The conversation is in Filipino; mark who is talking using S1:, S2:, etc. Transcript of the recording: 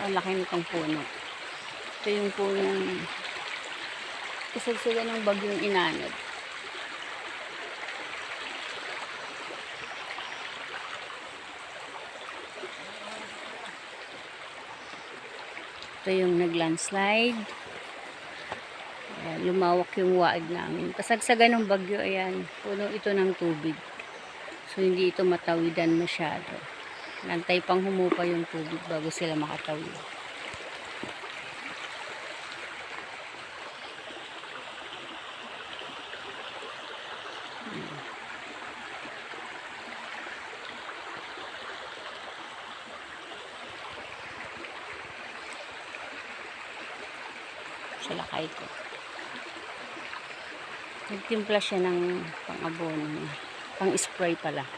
S1: Ang laki nitong puno. Ito yung punong kasagsaga ng bagyong inanod. Ito yung nag-landslide. Ayan, lumawak yung waag namin. Kasagsagan ng bagyo, ayan, puno ito ng tubig. So, hindi ito matawidan masyado. Nantay pang humupa yung tubig bago sila makatawid. sa lakay ko. Nagtimpla siya ng pang-abono, pang-spray pala.